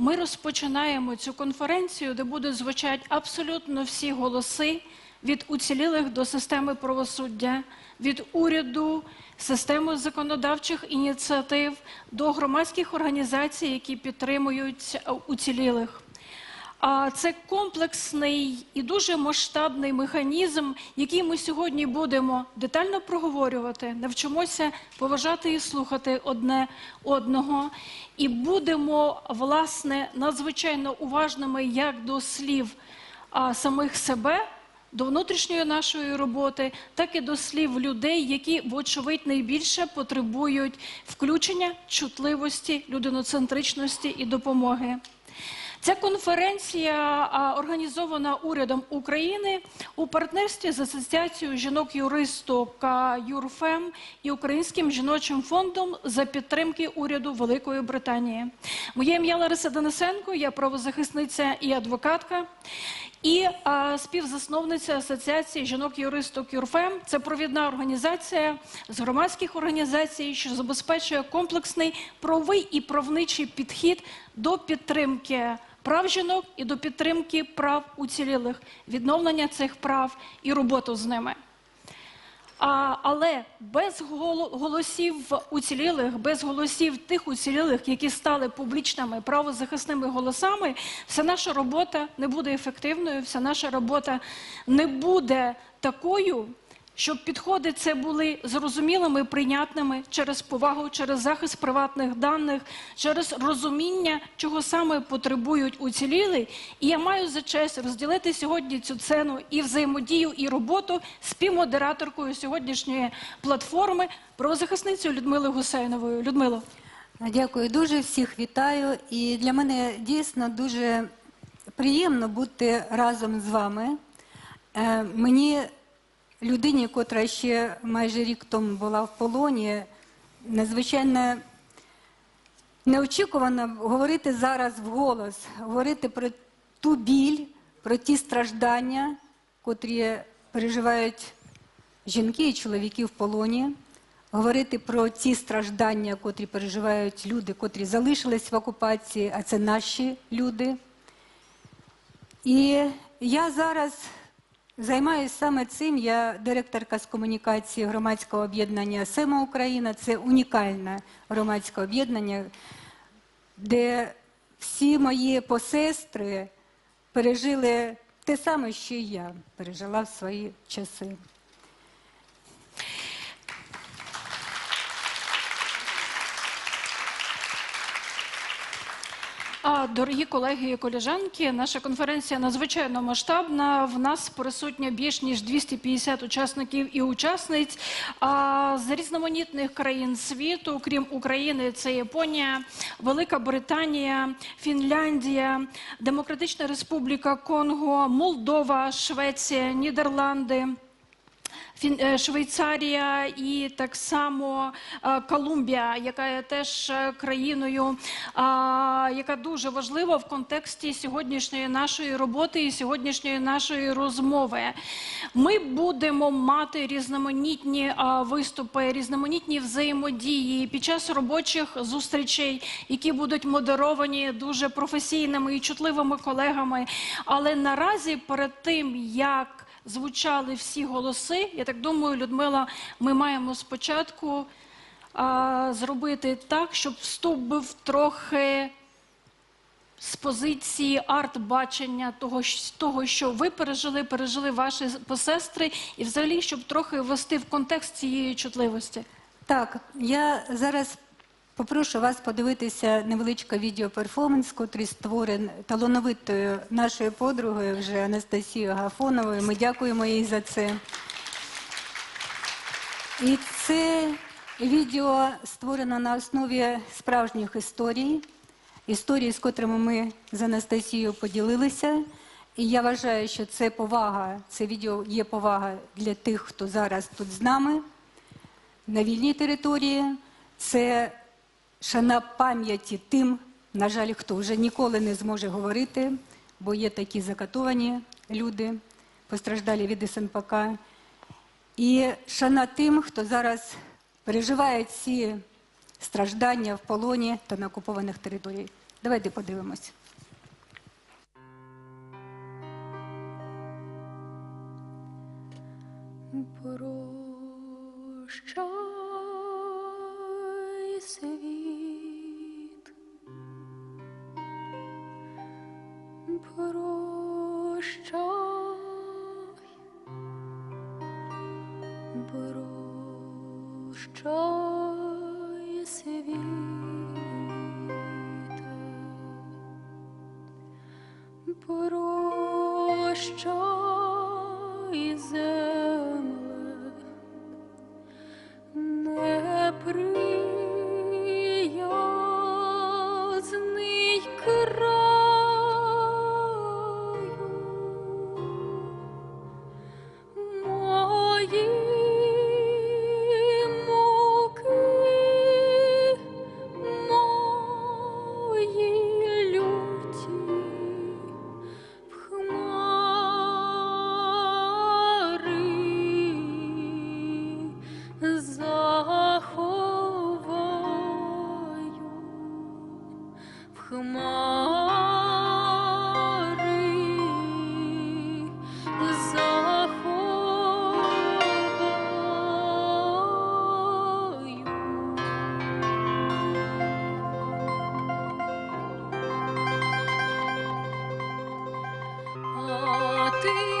Ми розпочинаємо цю конференцію, де будуть звучати абсолютно всі голоси від уцілілих до системи правосуддя, від уряду, системи законодавчих ініціатив до громадських організацій, які підтримують уцілілих. Це комплексний і дуже масштабний механізм, який ми сьогодні будемо детально проговорювати, навчимося поважати і слухати одне одного, і будемо власне надзвичайно уважними як до слів самих себе. До внутрішньої нашої роботи, так і до слів людей, які, вочевидь, найбільше потребують включення, чутливості, людиноцентричності і допомоги. Ця конференція організована урядом України у партнерстві з Асоціацією жінок-юристок ЮРФЕМ і Українським жіночим фондом за підтримки уряду Великої Британії. Моє ім'я Лариса Денисенко, я правозахисниця і адвокатка. І а, співзасновниця Асоціації жінок-юристок ЮРФЕМ це провідна організація з громадських організацій, що забезпечує комплексний правовий і правничий підхід до підтримки прав жінок і до підтримки прав уцілілих, відновлення цих прав і роботу з ними. А, але без голо- голосів уцілілих, без голосів тих уцілілих, які стали публічними правозахисними голосами, вся наша робота не буде ефективною, вся наша робота не буде такою, щоб підходи це були зрозумілими, прийнятними через повагу, через захист приватних даних, через розуміння, чого саме потребують уцілілі. І я маю за честь розділити сьогодні цю цену і взаємодію, і роботу з співмодераторкою сьогоднішньої платформи правозахисницею Людмилою Гусейновою. Людмило. Дякую дуже, всіх вітаю. І для мене дійсно дуже приємно бути разом з вами. Е, Мені, людині, котра ще майже рік тому була в полоні, надзвичайно неочікувано говорити зараз вголос, говорити про ту біль, про ті страждання, котрі переживають жінки і чоловіки в полоні, говорити про ті страждання, котрі переживають люди, котрі залишились в окупації, а це наші люди. І я зараз займаюся саме цим. Я директорка з комунікації громадського об'єднання Сема Україна. Це унікальне громадське об'єднання, де всі мої посестри пережили те саме, що і я пережила в свої часи. Дорогі колеги і колежанки, наша конференція надзвичайно масштабна. В нас присутня більш ніж 250 учасників і учасниць з різноманітних країн світу, крім України, це Японія, Велика Британія, Фінляндія, Демократична Республіка Конго, Молдова, Швеція, Нідерланди. Е, Швейцарія і так само е, Колумбія, яка є теж е, країною, яка дуже важлива в контексті сьогоднішньої нашої роботи і сьогоднішньої нашої розмови. Ми будемо мати різноманітні виступи, різноманітні взаємодії під час робочих зустрічей, які будуть модеровані дуже професійними і чутливими колегами. Але наразі перед тим як звучали всі голоси. Я так думаю, Людмила, ми маємо спочатку а, зробити так, щоб вступ був трохи з позиції арт-бачення того, того, що ви пережили, пережили ваші посестри, і взагалі, щоб трохи ввести в контекст цієї чутливості. Так, я зараз попрошу вас подивитися невеличкий відеоперформанс, котрий створений талановитою нашою подругою вже Анастасією Гафоновою. Ми дякуємо їй за це. І це відео створено на основі справжніх історій, історії, з котрими ми з Анастасією поділилися. І я вважаю, що це повага, це відео є повага для тих, хто зараз тут з нами на вільній території. Це шана пам'яті тим, на жаль, хто вже ніколи не зможе говорити, бо є такі закатовані люди, постраждалі від СНПК. І шана тим, хто зараз переживає ці страждання в полоні та на окупованих територіях. Давайте подивимось. Прощай, прощай, світ. Прощай, земле, неприязний А